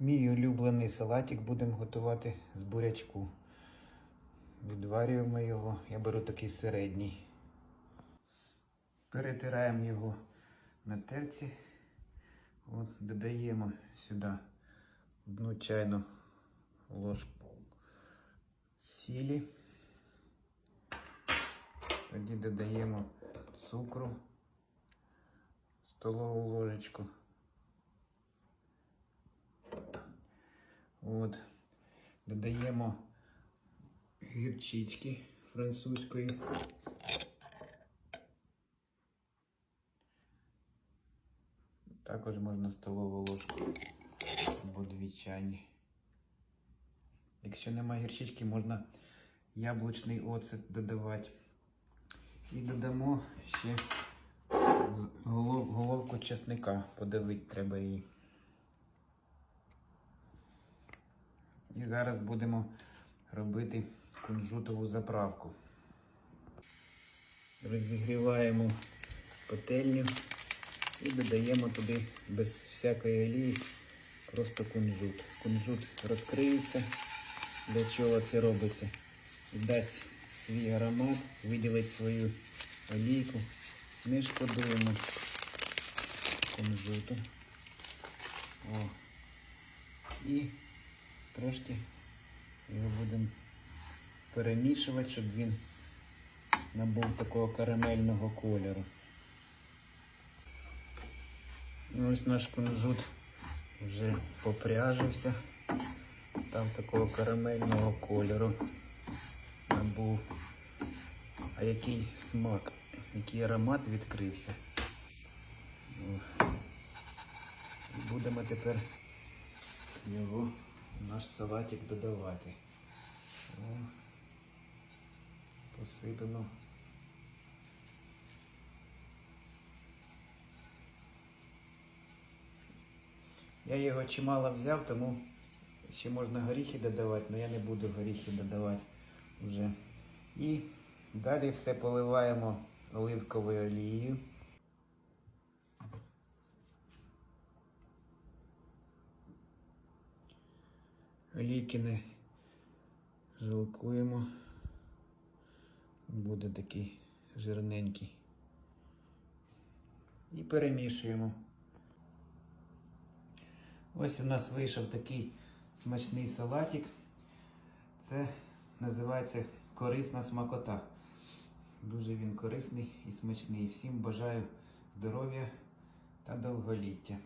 Мій улюблений салатик будемо готувати з бурячку. Відварюємо його. Я беру такий середній. Перетираємо його на терці. От, додаємо сюди одну чайну ложку сілі. Тоді додаємо цукру, столову ложечку. От. Додаємо гірчички французької. Також можна столову ложку або дві. Якщо немає гірчички, можна яблучний оцет додавати. І додамо ще голов- головку чесника, подавити треба її. І зараз будемо робити кунжутову заправку. Розігріваємо пательню і додаємо туди без всякої олії просто кунжут. Кунжут розкриється, для чого це робиться. І дасть свій аромат, виділить свою олійку. Не шкодуємо кунжуту. О. І трошки його будемо перемішувати, щоб він набув такого карамельного кольору. Ну, Ось наш кунжут вже попряжився. Там такого карамельного кольору набув. А який смак, який аромат відкрився. Будемо тепер його наш салатик додавати. О, посипемо. Я його чимало взяв, тому ще можна горіхи додавати, але я не буду горіхи додавати вже. І далі все поливаємо оливковою олією. Олійки не жалкуємо. Буде такий жирненький. І перемішуємо. Ось у нас вийшов такий смачний салатик. Це називається корисна смакота. Дуже він корисний і смачний. Всім бажаю здоров'я та довголіття.